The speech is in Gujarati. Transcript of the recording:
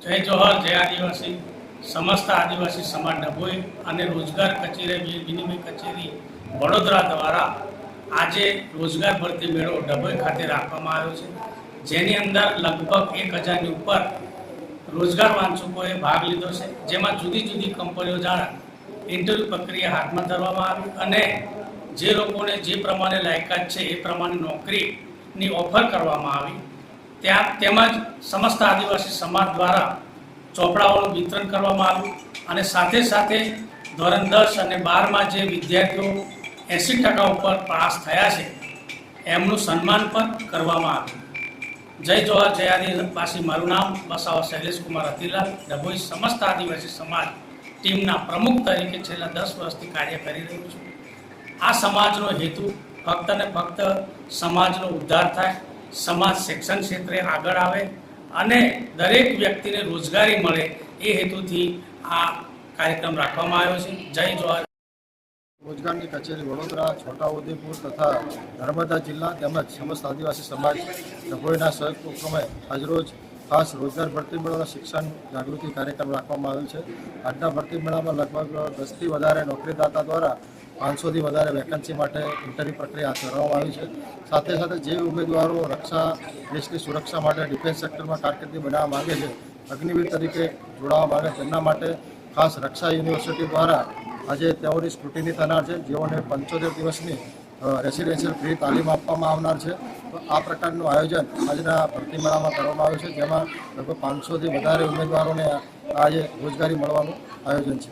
જય જોહર, જય આદિવાસી. સમસ્ત આદિવાસી સમાજ ડભોઈ અને રોજગાર કચેરી, વિનિમય કચેરી વડોદરા દ્વારા આજે રોજગાર ભરતી મેળો ડભોઈ ખાતે રાખવામાં આવ્યો છે. જેની અંદર લગભગ એક હજારની ઉપર રોજગાર વાંચકોએ ભાગ લીધો છે. જેમાં જુદી જુદી કંપનીઓ દ્વારા ઇન્ટરવ્યૂ પ્રક્રિયા હાથમાં ધરવામાં આવી અને જે લોકોને જે પ્રમાણે લાયકાત છે એ પ્રમાણે નોકરીની ઓફર કરવામાં આવી. ત્યાં તેમજ સમસ્ત આદિવાસી સમાજ દ્વારા ચોપડાઓનું વિતરણ કરવામાં આવ્યું અને સાથે સાથે ધોરણ દસ અને બારમાં જે વિદ્યાર્થીઓ એંસી ટકા ઉપર પાસ થયા છે, એમનું સન્માન પણ કરવામાં આવ્યું. જય જોહર, જય આદિવાસી. મારું નામ વસાવા શૈલેષ કુમાર ડભોઈ સમસ્ત આદિવાસી સમાજ ટીમના પ્રમુખ તરીકે છેલ્લા દસ વર્ષથી કાર્ય કરી રહ્યો છું. આ સમાજનો હેતુ ફક્ત ને ફક્ત સમાજનો ઉદ્ધાર થાય સમાજ શિક્ષણ ક્ષેત્રે આગળ આવે અને દરેક વ્યક્તિને રોજગારી મળે એ હેતુથી આ કાર્યક્રમ રાખવામાં આવ્યો છે. જય જોહર. રોજગારની કચેરી વડોદરા, છોટાઉદેપુર તથા નર્મદા જિલ્લા તેમજ સમસ્ત આદિવાસી સમાજ સભ્યોના સંયુક્ત ઉપક્રમે આજરોજ ખાસ રોજગાર ભરતી મેળાના શિક્ષણ જાગૃતિ કાર્યક્રમ રાખવામાં આવ્યો છે. આજના ભરતી મેળામાં લગભગ દસથી વધારે નોકરીદાતા દ્વારા પાંચસોથી વધારે વેકન્સી માટે ઇન્ટરવ્યૂ પ્રક્રિયા હાથ ધરવામાં આવી છે. સાથે સાથે જે ઉમેદવારો રક્ષા, દેશની સુરક્ષા માટે ડિફેન્સ સેક્ટરમાં કારકિર્દી બનાવવા માગે છે, અગ્નિવીર તરીકે જોડાવા માગે તેમના માટે ખાસ રક્ષા યુનિવર્સિટી દ્વારા આજે તેઓની સ્કૂટીની થનાર છે, જેઓને પંચોતેર દિવસની રેસિડેન્શિયલ ફ્રી તાલીમ આપવામાં આવનાર છે. તો આ પ્રકારનું આયોજન આજના ભરતી મેળામાં કરવામાં આવ્યું છે, જેમાં લગભગ પાંચસોથી વધારે ઉમેદવારોને આજે રોજગારી મળવાનું આયોજન છે.